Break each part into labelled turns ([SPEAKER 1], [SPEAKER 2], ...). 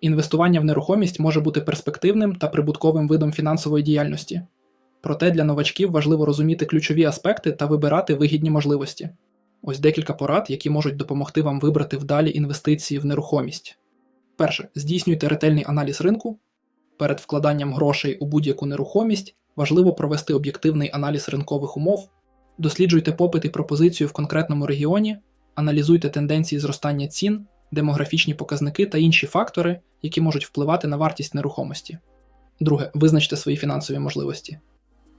[SPEAKER 1] Інвестування в нерухомість може бути перспективним та прибутковим видом фінансової діяльності. Проте для новачків важливо розуміти ключові аспекти та вибирати вигідні можливості. Ось декілька порад, які можуть допомогти вам вибрати вдалі інвестиції в нерухомість. Перше, здійснюйте ретельний аналіз ринку. Перед вкладанням грошей у будь-яку нерухомість важливо провести об'єктивний аналіз ринкових умов, досліджуйте попит і пропозицію в конкретному регіоні, аналізуйте тенденції зростання цін, демографічні показники та інші фактори, які можуть впливати на вартість нерухомості. Друге, визначте свої фінансові можливості.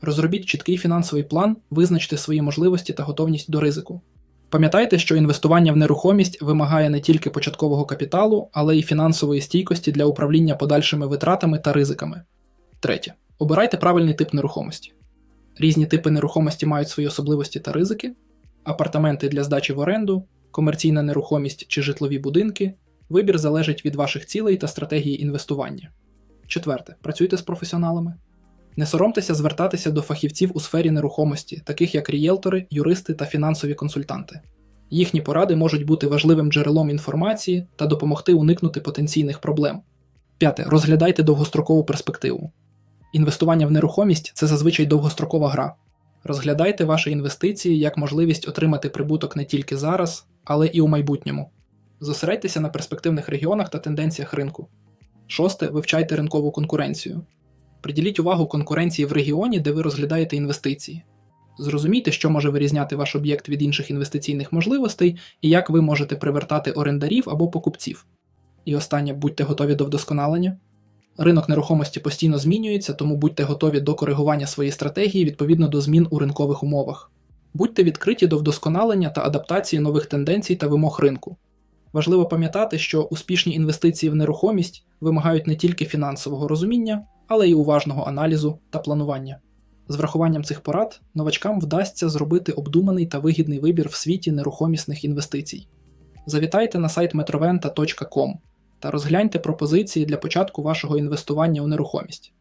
[SPEAKER 1] Розробіть чіткий фінансовий план, визначте свої можливості та готовність до ризику. Пам'ятайте, що інвестування в нерухомість вимагає не тільки початкового капіталу, але й фінансової стійкості для управління подальшими витратами та ризиками. Третє. Обирайте правильний тип нерухомості. Різні типи нерухомості мають свої особливості та ризики, апартаменти для здачі в оренду, комерційна нерухомість чи житлові будинки. Вибір залежить від ваших цілей та стратегії інвестування. Четверте. Працюйте з професіоналами. Не соромтеся звертатися до фахівців у сфері нерухомості, таких як рієлтори, юристи та фінансові консультанти. Їхні поради можуть бути важливим джерелом інформації та допомогти уникнути потенційних проблем. П'яте. Розглядайте довгострокову перспективу. Інвестування в нерухомість це зазвичай довгострокова гра. Розглядайте ваші інвестиції як можливість отримати прибуток не тільки зараз, але і у майбутньому. Зосередьтеся на перспективних регіонах та тенденціях ринку. Шосте. Вивчайте ринкову конкуренцію. Приділіть увагу конкуренції в регіоні, де ви розглядаєте інвестиції. Зрозумійте, що може вирізняти ваш об'єкт від інших інвестиційних можливостей і як ви можете привертати орендарів або покупців. І останнє, будьте готові до вдосконалення. Ринок нерухомості постійно змінюється, тому будьте готові до коригування своєї стратегії відповідно до змін у ринкових умовах. Будьте відкриті до вдосконалення та адаптації нових тенденцій та вимог ринку. Важливо пам'ятати, що успішні інвестиції в нерухомість вимагають не тільки фінансового розуміння, але й уважного аналізу та планування. З врахуванням цих порад новачкам вдасться зробити обдуманий та вигідний вибір в світі нерухомісних інвестицій. Завітайте на сайт metroventa.com та розгляньте пропозиції для початку вашого інвестування у нерухомість.